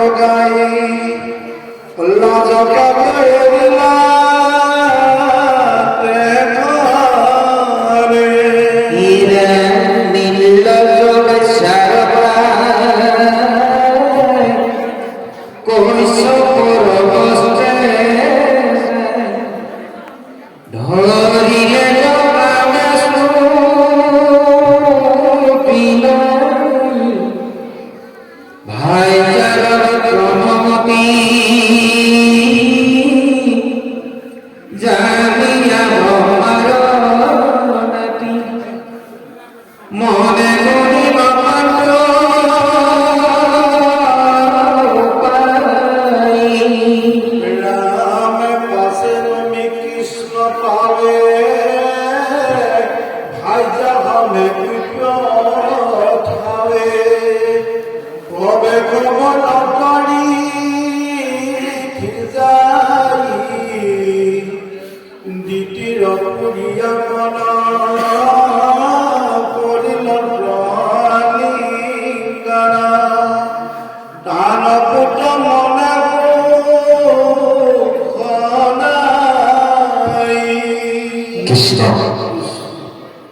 কাম্পে সর্বগাই লাজকা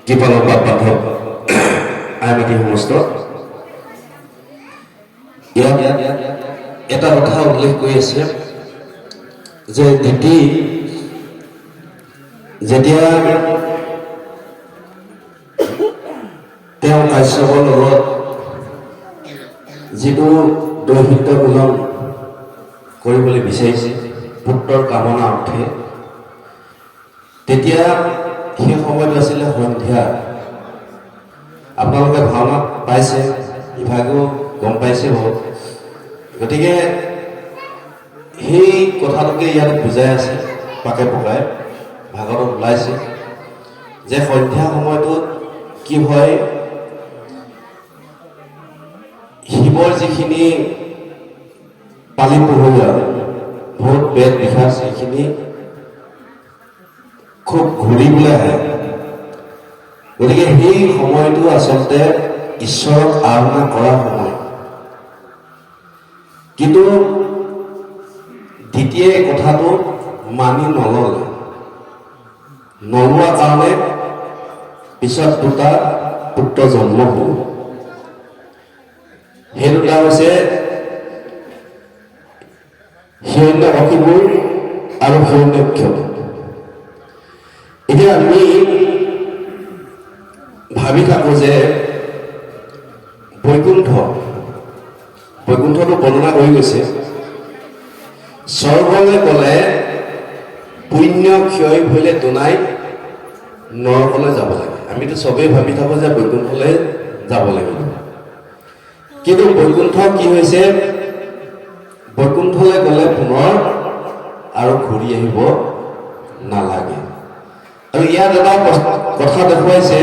কৃপালক বান্ধৱ। আমি কি সমস্ত। ইয়াত এটা কথা উল্লেখ কৰি আছে যে দিতি যেতিয়া তেওঁ কাশ্যপৰ লগত যিটো দৈহিত্য পূজন কৰিবলৈ বিচাৰিছে পুত্ৰৰ কামনা অৰ্থে, তেতিয়া সেই সময়টো আছিলে সন্ধ্যা। আপোনালোকে ভাওনাত পাইছে ইভাগেও গম পাইছে বহুত। গতিকে সেই কথাটোকে ইয়াত বুজাই আছে পাকে পকাই ভাগৱত ওলাইছে যে সন্ধ্যা সময়টোত কি হয়, শিৱৰ যিখিনি পালি পহৰীয়া, বহুত বেদ বিখাস এইখিনি খুব ঘূৰিবলৈ আহে গতিকে সেই সময়টো আচলতে ঈশ্বৰক আৰাধনা কৰা সময়। কিন্তু দ্বিতীয় কথাটো মানি নললে। নলোৱা কাৰণে পিছত দুটা পুত্ৰ জন্ম হ'ল। সেই দুটা হৈছে হিৰণ্য অসিবুৰ আৰু হিৰণ্যক্ষ এতিয়া আমি ভাবি থাকো যে বৈকুণ্ঠ, বৈকুণ্ঠটো বৰ্ণনা কৰি গৈছে। স্বৰ্গলৈ গ'লে পুণ্য ক্ষয় ভৰিলে দুনাই নৰকলৈ যাব লাগে। আমিতো চবেই ভাবি থাকোঁ যে বৈকুণ্ঠলৈ যাব লাগিব কিন্তু বৈকুণ্ঠ কি হৈছে? বৈকুণ্ঠলৈ গ'লে পুনৰ আৰু ঘূৰি আহিব নালাগে। ইয়াত এটা কথা দেখুৱাইছে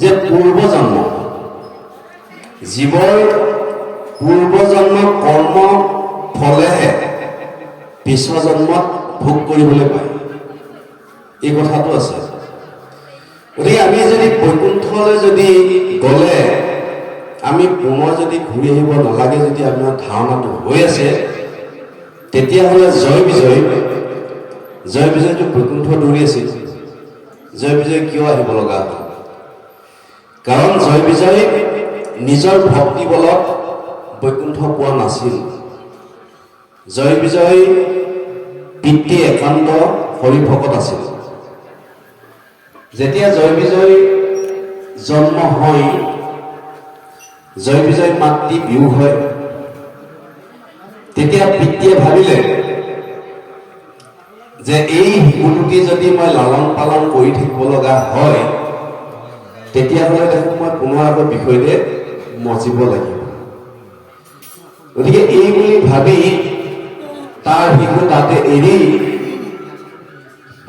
যে পূৰ্বজন্ম, জীৱৰ পূৰ্বজন্ম কৰ্ম ফলেহে পিছৰ জন্মত ভোগ কৰিবলৈ পায়। এই কথাটো আছে। গতিকে আমি যদি বৈকুণ্ঠলৈ যদি গ'লে, আমি পুনৰ যদি ঘূৰি আহিব নালাগে, যদি আপোনাৰ ধাৰণাটো হৈ আছে, তেতিয়াহ'লে জয় বিজয়, জয় বিজয়টো বৈকুণ্ঠ দৌৰি আছিল জয় বিজয় কিয় আহিব লগা হ'ল? কাৰণ জয় বিজয় নিজৰ ভক্তি বলত বৈকুণ্ঠ পোৱা নাছিল। জয় বিজয় পিতৃ একান্ত হৰিভকত আছিল। যেতিয়া জয় বিজয় জন্ম হয় জয় বিজয় মাতৃ বিয়োগ হয়। তেতিয়া পিতৃয়ে ভাবিলে যে এই শিশুটি যদি মই লালন পালন কৰি থাকিব লগা হয় তেতিয়াহ'লে দেখোন মই পুনৰ আকৌ বিষয়তে মজিব লাগিব। গতিকে এই বুলি ভাবি তাৰ শিশু তাতে এৰি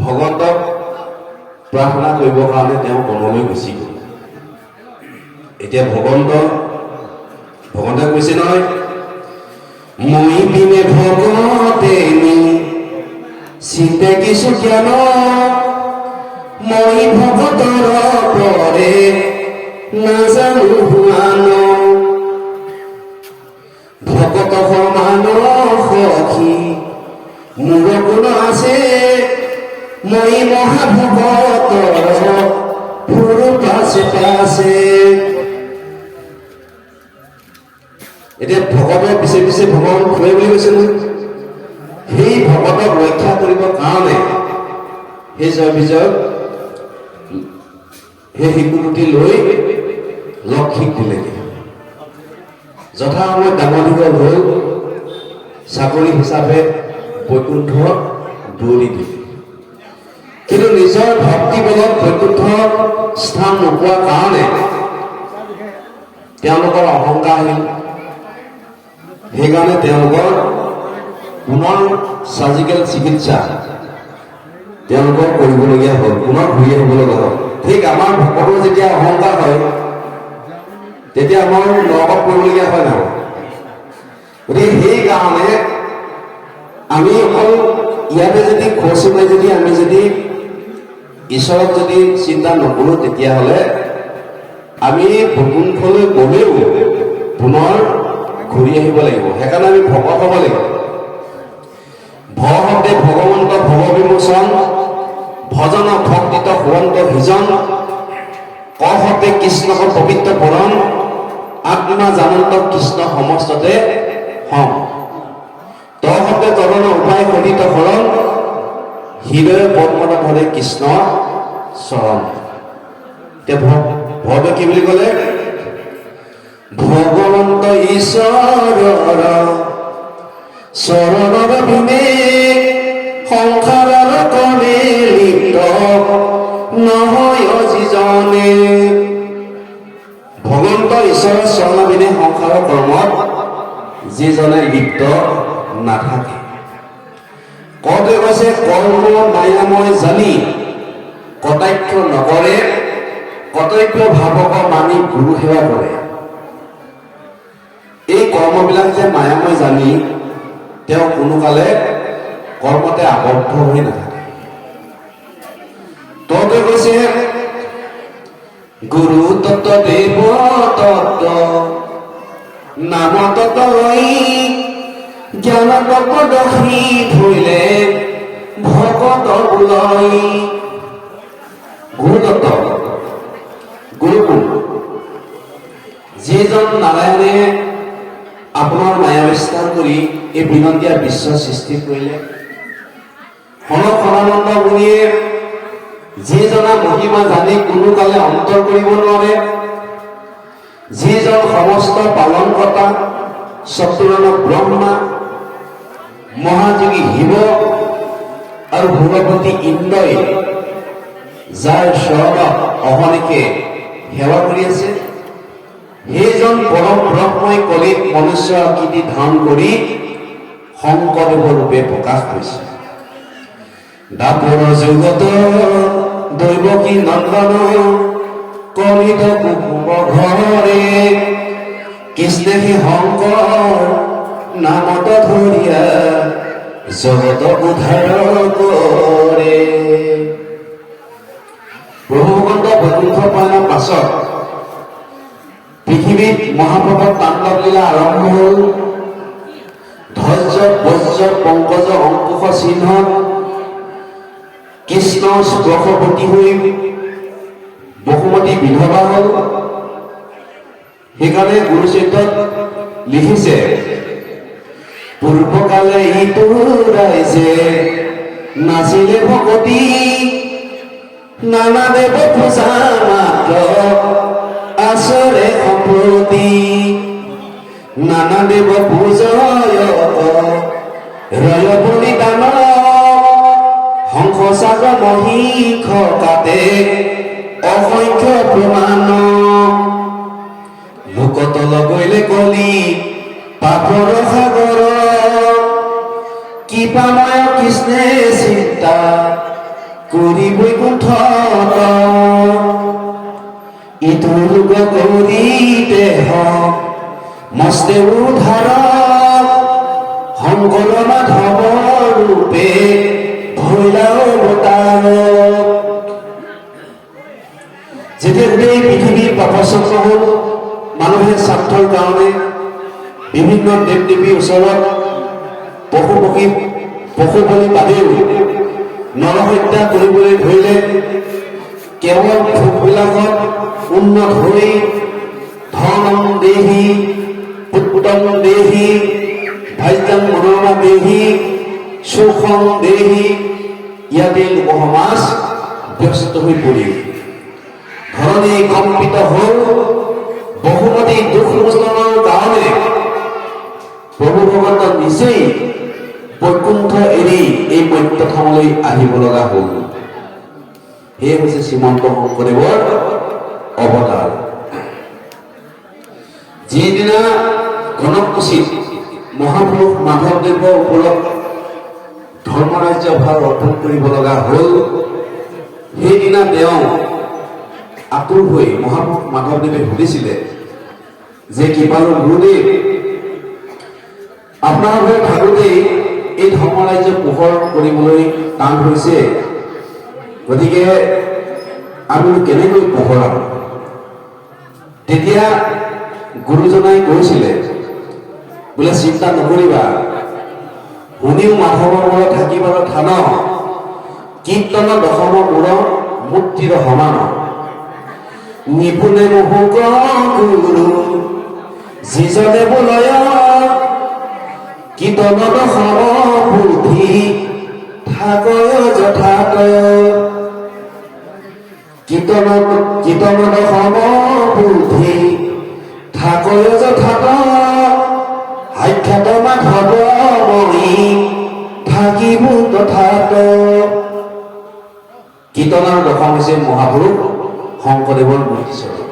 ভগৱন্তক প্ৰাৰ্থনা কৰিবৰ কাৰণে তেওঁ বনলৈ গুচি গ'ল। এতিয়া ভগৱন্ত ভগৱন্তে কৈছে নহয়, মই পিনে ভগতে নি চিন্তে কিছু জ্ঞান মই ভগতৰ পৰে নাজানো হুৱান ভকত সমান সখী, মোৰ গুণ আছে। মই মহাভকতৰ ফুৰু পাছে পাছে এতিয়া ভকতৰ পিছে পিছে ভগৱান ফুৰে বুলি কৈছে নহয়। সেই ভকতক ৰক্ষা কৰিবৰ কাৰণে সেই জয় বিজয়ক সেই শিশুটি লৈ লক্ষীক দিলেগে। যথা সময়ত ডাঙৰ দীঘল হৈ চাকৰি হিচাপে বৈকুণ্ঠ দৌৰি দিলে। কিন্তু নিজৰ ভক্তি বলত বৈকুণ্ঠ স্থান নোপোৱাৰ কাৰণে তেওঁলোকৰ অহংকাৰ আহিল। সেইকাৰণে তেওঁলোকৰ পুনৰ চাৰ্জিকেল চিকিৎসা তেওঁলোকৰ কৰিবলগীয়া হ'ল, পুনৰ ঘূৰি আহিব লগা হ'ল। ঠিক আমাৰ ভকতৰ যেতিয়া অহংকাৰ হয়, তেতিয়া আমাৰ নৰকত পৰিবলগীয়া হয় নহয় গতিকে সেইকাৰণে আমি অকল ইয়াতে যদি খৰচি মাৰি যদি আমি যদি ঈশ্বৰক যদি চিন্তা নকৰোঁ, তেতিয়াহ'লে আমি বৈকুণ্ঠলৈ গ'লেও পুনৰ ঘূৰি আহিব লাগিব। সেইকাৰণে আমি ভকত হ'ব লাগিব। ভ শব্দে ভগৱন্ত ভৱ বিমোচন ভজন ভক্তিত সুৱন্ত ভিজন ক শব্দে কৃষ্ণক পবিত্ৰ পৰণ আত্মা জানন্ত কৃষ্ণ সমস্ততে হম। ত শব্দে তৰণ উপায় শোধিত শৰণ হৃদয় পদ্মত ধৰে কৃষ্ণ চৰণ। এতিয়া ভৱে কি বুলি ক'লে? ভগৱন্ত ঈশ্বৰৰ চৰণৰ বিনে সংসাৰৰ কণে লিপ্ত। নহয় যিজনে ভগৱন্ত ঈশ্বৰৰ চৰণৰ বিনে সংসাৰৰ কৰ্মত যিজনে লিপ্ত নাথাকে। কওঁতে কৈছে কৰ্ম মায়াময় জানি কটাক্ষ নকৰে কৰ্তব্য ভাৱক মানি গুৰু সেৱা কৰে। এই কৰ্মবিলাক যে মায়াময় জানি তেওঁ কোনো কালে কৰ্মতে আবদ্ধ হৈ নাথাকে। ততে কৈছে, গুৰু তত্ত্ব দেৱ, তত্ত্ব নাম তত্ত্ব লৈ জ্ঞান তত্ত্বদৰ্শী ধৰিলে ভকত বোলৈ গুৰুতত্ত্ব গুৰুকুল যিজন নাৰায়ণে আপোনাৰ মায়াবিস্তাৰ কৰি এই বিনন্দীয়া বিশ্ব সৃষ্টি কৰিলে। সনক সনানন্দ মুনিয়ে যিজনা মহিমা জানি কোনো কালে অন্তৰ কৰিব নোৱাৰে, যিজন সমস্ত পালনকৰ্তা চতুৰণ ব্ৰহ্মা, মহাযোগী শিৱ আৰু ভূগৱতী ইন্দ্ৰই যাৰ চৰণত অহনিকে সেৱা কৰি আছে। সেইজন পৰম ব্ৰহ্মই কলিত মনুষ্য আকৃতি ধাৰণ কৰি শংকৰদেৱৰ ৰূপে প্ৰকাশ কৰিছে। দাপৰ যুগত দৈৱকী নন্দন কলিত কুকুম ঘৰে কৃষ্ণে সি শংকৰ নামত ধৰিয়া জগত উদ্ধাৰ কৰে। প্ৰভু ভগৱন্ত বৈকুণ্ঠ পায়নৰ পাছত পৃথিৱীত মহাপ্ৰভৰ তাণ্ডৱ লীলা আৰম্ভ হ'ল। ধ্বজ বজ্ৰ পংকজ অংকুশ চিহ্ন, কৃষ্ণ স্পৰ্শৱতী হৈ বসুমতী বিধৱা হ'ল। সেইকাৰণে গুৰুচৰিত্ৰত লিখিছে, পূৰ্বকালে ইটো ৰাইজে নাছিলে ভকতি। নানা দেৱ পূজা মাত্ৰ আচৰে সম্প্ৰতি নানা দেৱ পূজয় ৰয় বলিদান হংস চাগ মহিষ কাতে অসংখ্য প্ৰমাণ লোকতল গৈলে কলি পাপৰ সাগৰ কৃপাময় কৃষ্ণে চিন্তা কৰি বৈকুণ্ঠ লোক কৰি দেহ মস্তে উদ্ধাৰ শংকৰ মাধৱ ৰূপে ভৈলা অৱতাৰ যেতিয়া গোটেই পৃথিৱীৰ পাপচক্ৰ হ'ল মানুহে স্বাৰ্থৰ কাৰণে বিভিন্ন দেৱ দেৱীৰ ওচৰত পশু পক্ষী, পশু বলি বাদেও নৰহত্যা কৰিবলৈ ধৰিলে কেৱল ভোগবিলাকত উন্নত হৈ ধনম দেহি, পুত্তম দেহি ভাজ্যম মনোৰমা দেহি, সুখম দেহি ইয়াতে লোক ব্যস্ত হৈ পৰিল ধৰণী কম্পিত হ'ল বহুমতী দুখ মোচনৰ কাৰণে প্ৰভু ভগৱন্ত নিজেই বৈকুণ্ঠ এৰি এই মত্যধামলৈ আহিব লগা হ'ল। সেয়ে হৈছে শ্ৰীমন্ত শংকৰদেৱৰ অৱতাৰ যিদিনা ঘনকুচিত মহাপুৰুষ মাধৱদেৱৰ ওপৰত ধৰ্মৰাজ্য ভাৰ অৰ্পণ কৰিব লগা হ'ল, সেইদিনা তেওঁ আতুৰ হৈ মহাপুৰুষ মাধৱদেৱে সুধিছিলে যে, কৃপালু গুৰুদেৱ আপোনালোকে ভাবোতেই এই ধৰ্মৰাজ্য পোহৰ কৰিবলৈ টান হৈছে? গতিকে আমি কেনেকৈ পোহৰাম? তেতিয়া গুৰুজনাই কৈছিলে, বোলে, চিন্তা নকৰিবা। শুনিও মাধৱৰ মূৰত থাকিবৰ থান। কীৰ্তন দশম মূৰ মূৰ্তিৰ সমান। নিপুণে মুহুক গুৰু, যিজনে বোলয় কীৰ্তনত সম বুদ্ধি থাকয় যথাতয় তথাত। কীৰ্তনৰ দশম হৈছে মহাপুৰুষ শংকৰদেৱৰ মূৰ্তিস্বৰূপ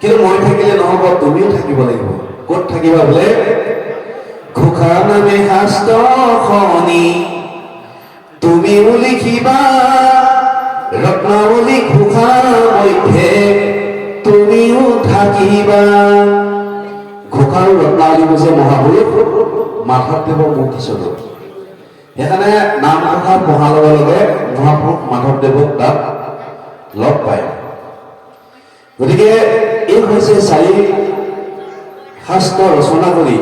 কিন্তু মই থাকিলে নহ'ব, তুমিও থাকিব লাগিব। ক'ত থাকিবা বোলে? ঘোষা নামে শাস্ত্ৰ খনি। তুমিও লিখিবা ৰত্নাৱলী ঘোষা মধ্যে তুমিও থাকিবা। ঘোষা আৰু ৰত্নাৱলী হৈছে মহাপুৰুষ মাধৱদেৱৰ মূৰ্তিস্বৰূপ সেইকাৰণে নাম ঘোষা পঢ়াৰ লগে লগে মহাপুৰুষ মাধৱদেৱক তাত লগ পায়। গতিকে এই হৈছে চাৰি শাস্ত্ৰ ৰচনা কৰি